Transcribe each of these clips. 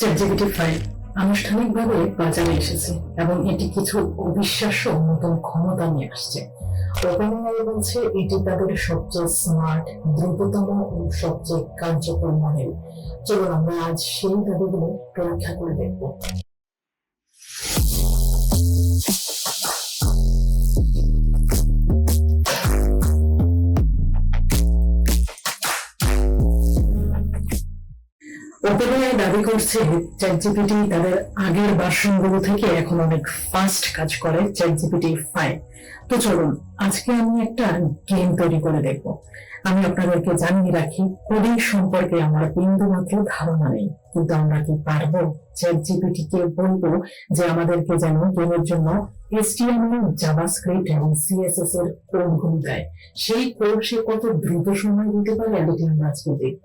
ChatGPT five আনুষ্ঠানিকভাবে বাজারে এসেছে এবং এটি কিছু অবিশ্বাস্য নতুন ক্ষমতা নিয়ে আসছে। ওপেনআই বলছে এটি তাদের সবচেয়ে স্মার্ট দ্রুততম ও সবচেয়ে কার্যকর মডেল চলুন আমরা আজ সেই দাবিগুলো পরীক্ষা করে দেখব। ওপেনআই দাবি করছে চ্যাটজিপিটি তাদের আগের ভার্সনগুলো থেকে এখন অনেক ফাস্ট কাজ করে চ্যাটজিপিটি ফাইভ তো চলুন, আজকে আমি একটা গেম তৈরি করে দেখব। আমি আপনাদেরকে জানিয়ে রাখি কোডিং সম্পর্কে আমার বিন্দু মাত্র ধারণা নেই। কিন্তু আমরা কি পারব চ্যাটজিপিটি কে বলব যে আমাদেরকে যেন গেমের জন্য HTML জাভাস্ক্রিপ্ট এবং সিএসএস এর কোডগুলো দেয়? সেই কোড সে কত দ্রুত সময় দিতে পারে এটি আমরা আজকে দেখব।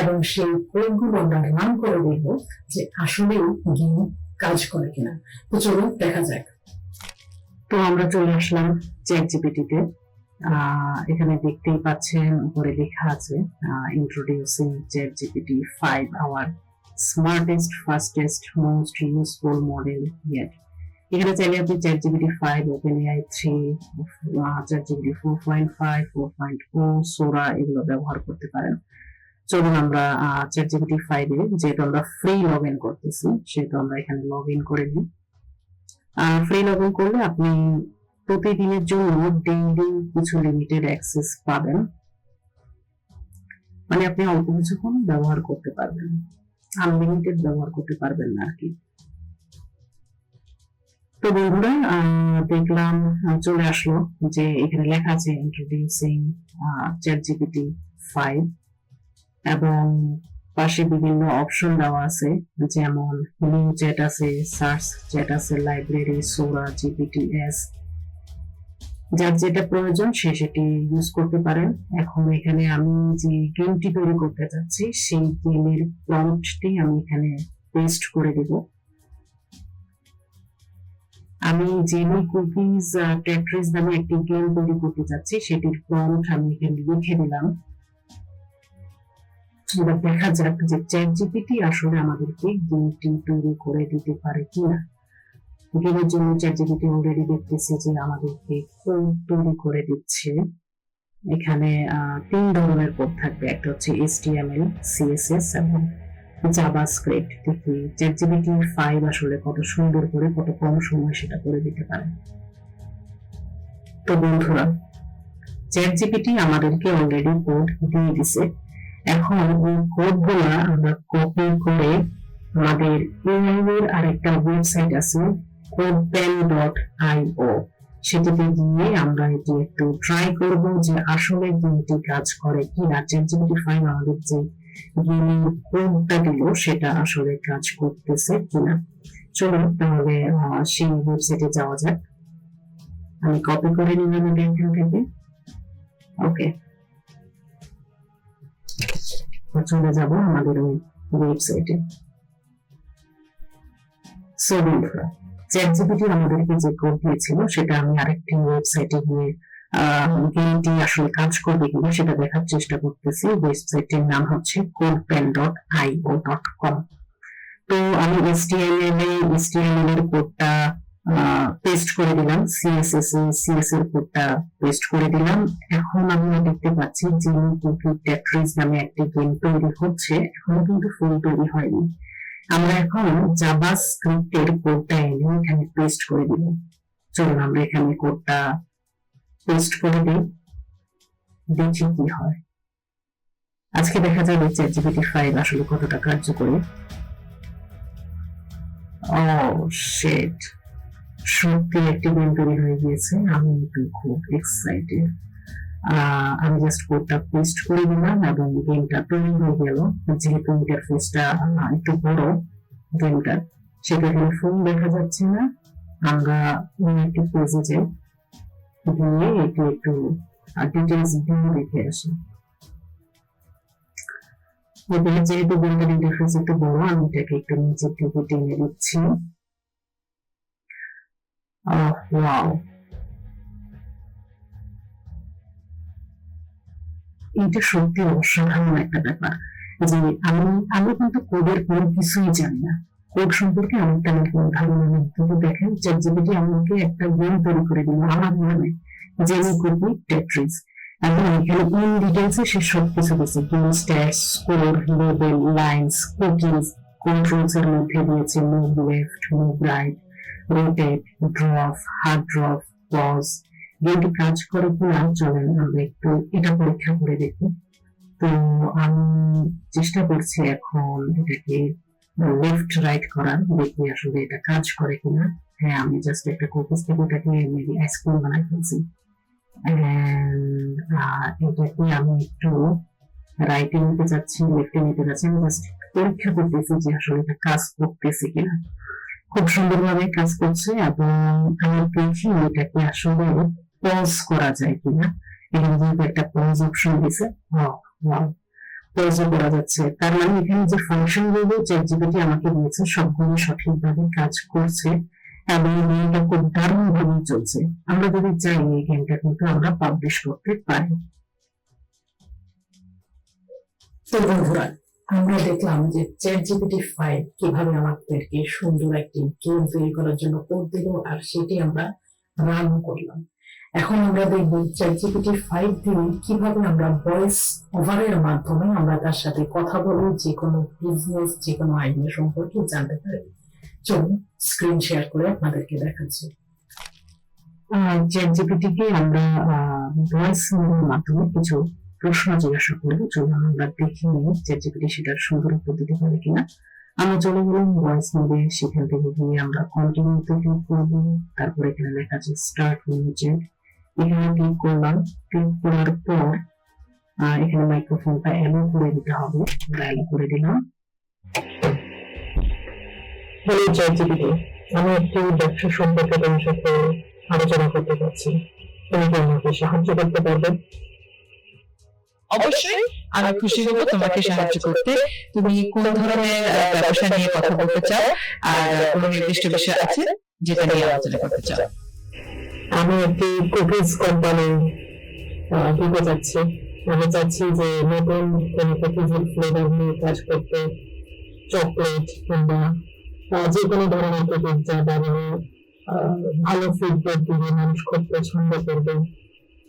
এবং সেই কোডগুলো আমরা রান করে দেখব যে আসলেই গেম কাজ করে কিনা। তো চলুন, দেখা যাক। তো আমরা চলে আসলাম চ্যাট জিপিটিতে এখানে দেখতেই পাচ্ছেন, উপরে লেখা আছে introducing chat GPT five our smartest fastest most useful model yet এখানে চাইলে আপনি chat GPT five open AI three chat GPT four point five four point ও সোরা এগুলো ব্যবহার করতে পারেন। চলুন আমরা চ্যাট ফাইভে যেহেতু আমরা ফ্রি লগ ইন করতেছি, সেহেতু আমরা এখানে লগ ইন করে নিই ফ্রি লগ ইন করলে আপনি প্রতিদিনের জন্য ডেইলি কিছু লিমিটেড অ্যাক্সেস পাবেন। মানে আপনি অল্প কিছুক্ষণ ব্যবহার করতে পারবেন। আনলিমিটেড ব্যবহার করতে পারবেন না আর কি তো বন্ধুরা দেখলাম চলে আসলো যে এখানে লেখা আছে ইন্ট্রোডিউসিং চ্যাট জিপিটি ফাইভ এবং পাশে বিভিন্ন অপশন দেওয়া আছে, যেমন নিউ চ্যাট আছে সার্চ চ্যাট আছে লাইব্রেরি সোরা জিপিটি এস যার যেটা প্রয়োজন সে সেটি ইউজ করতে পারেন। এখন এখানে আমি যে গেমটি তৈরি করতে চাচ্ছি সেই গেমের প্রম্পটটি আমি এখানে পেস্ট করে দেব। আমি জেনি কুকিজ টেট্রিস নামে একটি গেম তৈরি করতে চাচ্ছি সেটির প্রম্পট আমি এখানে লিখে দিলাম। এবার দেখা যাক যে চ্যাট জিপিটি আসলে আমাদেরকে গেমটি তৈরি করে দিতে পারে কিনা। গেমের জন্য চ্যাট জিপিটি অলরেডি দেখতেছি যে আমাদেরকে কোড তৈরি করে দিচ্ছে। এখানে তিন ধরনের কোড থাকবে। একটা হচ্ছে এইচটিএমএল সিএসএস এবং জাভাস্ক্রিপ্ট দেখি চ্যাট জিপিটি ফাইভ আসলে কত সুন্দর করে, কত কম সময় সেটা করে দিতে পারে। তো বন্ধুরা চ্যাট জিপিটি আমাদেরকে অলরেডি কোড দিয়ে দিছে। এখন ওই কোডগুলা আমরা কপি করে আমাদের এর আরেকটা ওয়েবসাইট আছে আইও সেটিতে গিয়ে আমরা এটি একটু ট্রাই করব যে আসলে গেমটি কাজ করে কিনা। চ্যাটজিপিটি ফাইভ আমাদের যে গেমের কোডটা দিল, সেটা আসলে কাজ করতেছে কিনা। চলুন তাহলে সেই ওয়েবসাইটে যাওয়া যাক। আমি কপি করে নিলাম এখান থেকে। ওকে চলে যাব আমাদের ওই ওয়েবসাইটে সো আমাদেরকে যে কোড দিয়েছিল, সেটা আমি আরেকটি ওয়েবসাইটে গিয়ে গেমটি আসলে কাজ করবে কিনা সেটা দেখার চেষ্টা করতেছি। ওয়েবসাইটের নাম হচ্ছে কোডপেন ডট আইও ডট কম তো আমি এসটিএমএল এ এসটিএমএল এর কোডটা পেস্ট করে দিলাম। সিএসএস কোডটা পেস্ট করে দিলাম। এখন আমি দেখতে পাচ্ছি যে নামে একটি গেম তৈরি হচ্ছে। কিন্তু ফুল তৈরি হয়নি। আমরা এখন জাভা স্ক্রিপ্টের কোডটা এনে এখানে পেস্ট করে দিব। চলুন আমরা এখানে কোডটা পেস্ট করে দিই। দেখি কি হয়। আজকে দেখা যাবে চ্যাট জিপিটি ফাইভ আসলে কতটা কার্যকরী। ও শিট সত্যি একটি গেম তৈরি হয়ে গিয়েছে। আমি কিন্তু খুব এক্সাইটেড আমি জাস্ট কোডটা পেস্ট করে দিলাম এবং গেমটা তৈরি হয়ে গেল। যেহেতু ইন্টারফেসটা একটু বড় গেমটা সেটা ফোন দেখা যাচ্ছে না। আমরা একটি পেজে যাই। গিয়ে একটু একটু ডিটেলস দিয়ে দেখে আসি। যেহেতু গেমটার ইন্টারফেস একটু বড়, আমি এটাকে একটু নিচের থেকে টেনে দিচ্ছি। ওয়াও এটা সত্যি অসাধারণ একটা ব্যাপার যে আমি আমি কিন্তু কোডের কোনো কিছুই জানি না। কোড সম্পর্কে আমার তেমন কোনো ধারণা নেই। কিন্তু দেখেন চ্যাটজিপিটি আমাকে একটা গেম তৈরি করে দিল। আমার নামে যে আমি টেট্রিস এবং এখানে ইন ডিটেলসে সে সব কিছু দিয়েছে স্কোর লেভেল লাইন্স কন্ট্রোলস এর মধ্যে দিয়েছে move left move right rotate drop hard drop pause গেমটি কাজ করে কিনা, চলেন আমরা একটু এটা পরীক্ষা করে দেখি। তো আমি চেষ্টা করছি এখন এটাকে লেফট রাইট করার, দেখি আসলে এটা কাজ করে কিনা। হ্যাঁ আমি জাস্ট একটা কোকিস থেকে এটাকে মেবি আইসক্রিম বানাই ফেলছি। এটাকে আমি একটু রাইটে নিতে যাচ্ছি লেফটে নিতে যাচ্ছি। আমি জাস্ট পরীক্ষা করতেছি যে আসলে এটা কাজ করতেছে কিনা। খুব সুন্দরভাবে কাজ করছে এবং আমি দেখি এটাকে আসলে পজ করা যায় কিনা এখানে যেহেতু একটা পজ অপশন দিছে পজও করা যাচ্ছে। তার মানে এখানে যে ফাংশনগুলো চ্যাটজিপিটি আমাকে দিয়েছে, সবগুলো সঠিকভাবে কাজ করছে এবং এটা খুব দারুণ ভাবে চলছে। আমরা যদি চাই এই গেমটা কিন্তু আমরা পাবলিশ করতে পারি। তো বন্ধুরা আমরা দেখলাম যে চ্যাট জিপিটি ফাইভ কীভাবে আমাদেরকে সুন্দর একটি গেম তৈরি করার জন্য কোড দিল আর সেটি আমরা রান করলাম। এখন আমরা দেখব চ্যাট জিপিটি ফাইভ দিয়ে কীভাবে আমরা ভয়েস ওভারের মাধ্যমে আমরা তার সাথে কথা বলে যে কোনো বিজনেস যে কোনো আইডিয়া সম্পর্কে জানতে পারি। চলুন স্ক্রিন শেয়ার করে আপনাদেরকে দেখাচ্ছি। চ্যাট জিপিটিকে আমরা ভয়েস মাধ্যমে কিছু প্রশ্ন জিজ্ঞাসা করব চলুন আমরা দেখে নিই চ্যাট জিপিটি সেটার সুন্দর উত্তর দিতে পারে কিনা। আমরা চলে গেলাম ভয়েস মোডে সেখান থেকে গিয়ে আমরা কন্টিনিউতে ক্লিক করব। তারপর এখানে লেখা আছে স্টার্ট নিচে এখানে ক্লিক করলাম ক্লিক করার পর এখানে মাইক্রোফোনটা অ্যালো করে দিতে হবে। আমরা অ্যালো করে দিলাম। হ্যালো চ্যাট জিপিটি আমি একটি ব্যবসা সম্পর্কে তোমার সাথে আলোচনা করতে চাচ্ছি। তুমি কি আমাকে সাহায্য করতে পারবে? অবশ্যই। আমি খুশি হব তোমাকে সাহায্য করতে। তুমি কোন ধরনের ব্যবসা নিয়ে কথা বলতে চাও? আর কোন নির্দিষ্ট বিষয় আছে যেটা নিয়ে আলোচনা করতে চাও? আমি একটি কুকিজ কোম্পানি দিতে চাচ্ছি আমি চাচ্ছি যে নতুন কোনো কুকিজের ফ্লেভার নিয়ে কাজ করতে। চকলেট কিংবা যে কোনো ধরনের কুকিজ যা আহ, ভালো ফিডব্যাক দিবে মানুষ খুব পছন্দ করবে।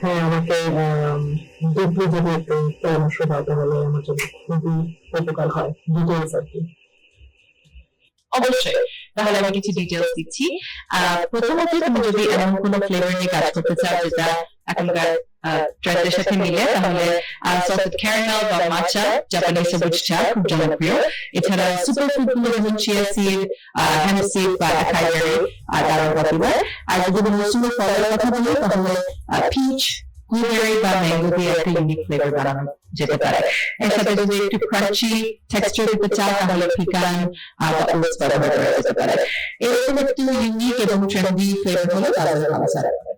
হ্যাঁ আমাকে ডিপলি যদি একটু পরামর্শ দাও তাহলে আমার জন্য খুবই উপকার হয় ডিটেলস আর কি। অবশ্যই। তাহলে আমি কিছু ডিটেলস দিচ্ছি। প্রথমত তুমি যদি এমন কোনো ফ্লেভার নিয়ে কাজ করতে চাও যেটা এখনকার ট্রেন্ডের সাথে মিলে তাহলে সল্টেড ক্যারামেল বা মাচা জাপানি সবুজ চা খুব জনপ্রিয় এছাড়া সুপার ফুডগুলো যেমন চিয়া সিড হ্যাম সিড বা অ্যাকাই বেরি আর দারুণ পপুলার আর যদি মৌসুমি ফলের কথা বলি তাহলে পিচ ব্লুবেরি বা ম্যাঙ্গো দিয়ে একটা ইউনিক ফ্লেভার বানানো যেতে পারে এর সাথে যদি একটু ক্রাঞ্চি টেক্সচার দিতে তাহলে পিকান আর ওটস ব্যবহার করা যেতে পারে এরকম একটু ইউনিক এবং ট্রেন্ডি ফ্লেভার হলে ভালো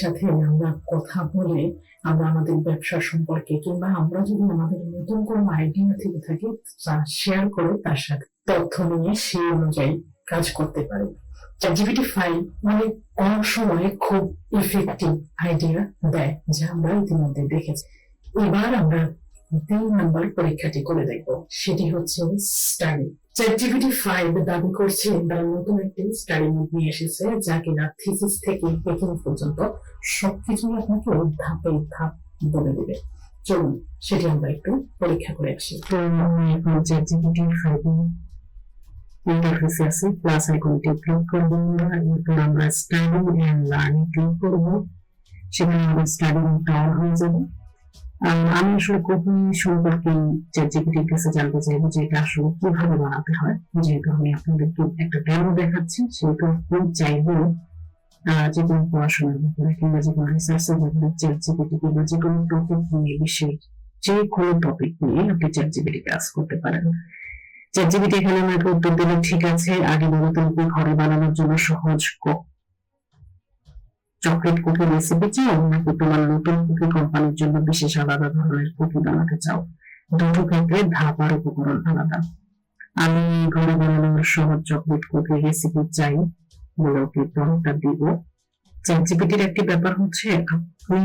সাথে আমরা কথা বলে আমরা আমাদের ব্যবসা সম্পর্কে কিংবা আমরা যদি আমাদের নতুন কোনো আইডিয়া থেকে শেয়ার করে তার সাথে তথ্য নিয়ে সেই অনুযায়ী কাজ করতে পারি। চ্যাটজিপিটি ফাইল অনেক কম সময়ে খুব ইফেক্টিভ আইডিয়া দেয়, যা আমরা ইতিমধ্যে দেখেছি। এবার আমরা তিন নাম্বার পরীক্ষাটি করে দেখব। সেটি হচ্ছে স্টাডি চ্যাটজিপিটি ফাইভ দাবি করছে, তারা নতুন একটি স্টাডি মুড নিয়ে এসেছে, যা কিনা থিসিস থেকে পেকিং পর্যন্ত সবকিছু আপনাকে ধাপে ধাপ বলে দেবে। চলুন, সেটি আমরা একটু পরীক্ষা করে আসি। আমি এখন চ্যাটজিপিটি ফাইভে ইন্টারফেসে আছি প্লাস আইকনটি ক্লিক করব আমরা, এরপর আমরা স্টাডি এন্ড লার্নিং ক্লিক করব। সেখানে আমাদের স্টাডি অন হয়ে যাবে। আমি আসলে কপি সম্পর্কে চ্যাটজিপিটির কাছে জানতে চাইব যে এটা আসলে কীভাবে বানাতে হয়? যেহেতু আমি আপনাদেরকে একটা ডেমো দেখাচ্ছি, সেহেতু আপনি চাইব যে কোনো পড়াশোনার ব্যাপারে কিংবা যে কোনো রিসার্চের ব্যাপারে চ্যাট কিংবা যে কোনো টপিক নিয়ে বিশ্বের যে কোনো টপিক নিয়ে আপনি কাজ করতে পারেন। চ্যাট জিপিটি এখানে আমাকে উত্তর দিলে ঠিক আছে, আগে বলো তুমি ঘরে বানানোর জন্য সহজ চকলেট কুকি রেসিপি চাও নাকি তোমার নতুন কুকি কোম্পানির জন্য বিশেষ আলাদা ধরনের কুকি বানাতে চাও? দুটো ক্ষেত্রে ধাপ আর উপকরণ আলাদা। আমি ঘরে বানানোর সহজ চকলেট কুকি রেসিপি চাই বলে ওকে উত্তরটা দিব? চ্যাট জিপিটির একটি ব্যাপার হচ্ছে, আপনি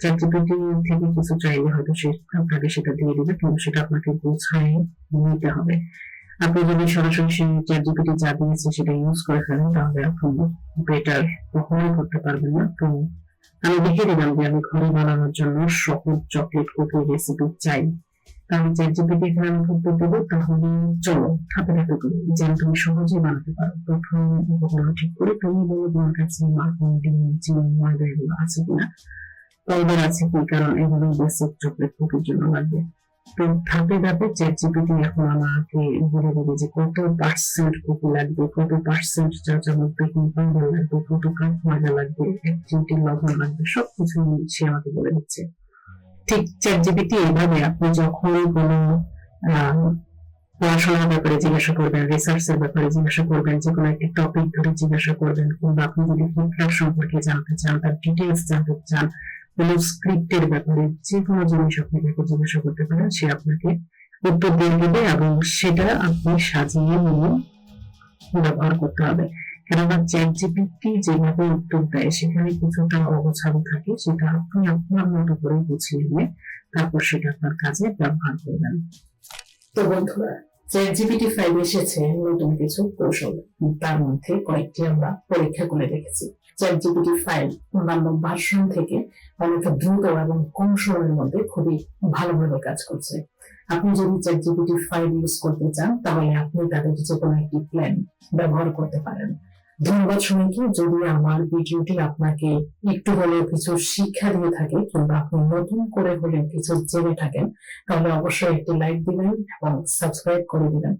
চ্যাট জিপিটি থেকে কিছু চাইলে হয়তো সে আপনাকে সেটা দিয়ে দিবে, কিন্তু সেটা আপনাকে গোছায় নিতে হবে। আপনি যদি সরাসরি সেই চ্যাট জিপিটি যা দিয়েছে সেটা ইউজ করে ফেলেন, তাহলে আপনি বেটার কখনোই করতে পারবেন না। তো আমি দেখে দিলাম যে আমি ঘরে বানানোর জন্য সহজ চকলেট কুকি রেসিপি চাই। তাহলে চ্যাট জিপিটি এখানে আমি উত্তর দেবো, তাহলে চলো ধাপে ধাপে করি, যেন তুমি সহজে বানাতে পারো। প্রথম উপকরণ ঠিক করে তুমি বলো তোমার কাছে মাখন ডিম চিনি ময়দা এগুলো আছে কিনা? পাউডার আছে কি? কারণ এগুলো বেসিক চকলেট কুকির জন্য লাগবে। তো ধাপে ধাপে জিপিটি এখন আমাকে বলে দেবে যে কত পার্সেন্ট কুকি লাগবে, কত পার্সেন্ট চা চামচ বেকিং পাউডার লাগবে, কত কাপ ময়দা লাগবে এক চিমটি লবণ লাগবে, সবকিছু সে আমাকে বলে দিচ্ছে। ঠিক চ্যাট জিপিটি এইভাবে আপনি যখন কোনো পড়াশোনার ব্যাপারে জিজ্ঞাসা করবেন রিসার্চ এর ব্যাপারে জিজ্ঞাসা করবেন যে কোনো একটি টপিক ধরে জিজ্ঞাসা করবেন, কিংবা আপনি যদি ফিডব্যাক সম্পর্কে জানতে চান, তার ডিটেলস জানতে চান কোনো স্ক্রিপ্টের ব্যাপারে যে কোনো জিনিস আপনি তাকে জিজ্ঞাসা করতে পারেন, সে আপনাকে উত্তর দিয়ে দেবে এবং সেটা আপনি সাজিয়ে নিয়ে ব্যবহার করতে হবে। কেননা চ্যাট জিপিটি যেভাবে উত্তর দেয়, সেখানে কিছুটা অগোছালো থাকে, সেটা আপনি আপনার মতো করে গুছিয়ে নিয়ে তারপর সেটা আপনার কাজে ব্যবহার করবেন। তো বন্ধুরা চ্যাট জিপিটি ফাইভ এসেছে, নতুন কিছু কৌশল, তার মধ্যে কয়েকটি আমরা পরীক্ষা করে দেখেছি। চ্যাট জিপিটি অন্যান্য ভার্সন থেকে অনেক দ্রুত এবং কম সময়ের মধ্যে খুবই ভালোভাবে কাজ করছে। আপনি যদি চ্যাট জিপিটি ফাইভ ইউজ করতে চান, তাহলে আপনি তাদের যে কোনো একটি প্ল্যান ব্যবহার করতে পারেন। ধন্যবাদ সবাইকে। যদি আমার ভিডিওটি আপনাকে একটু হলেও কিছু শিক্ষা দিয়ে থাকে কিংবা আপনি নতুন করে হলেও কিছু জেনে থাকেন, তাহলে অবশ্যই একটি লাইক দিবেন এবং সাবস্ক্রাইব করে দিবেন।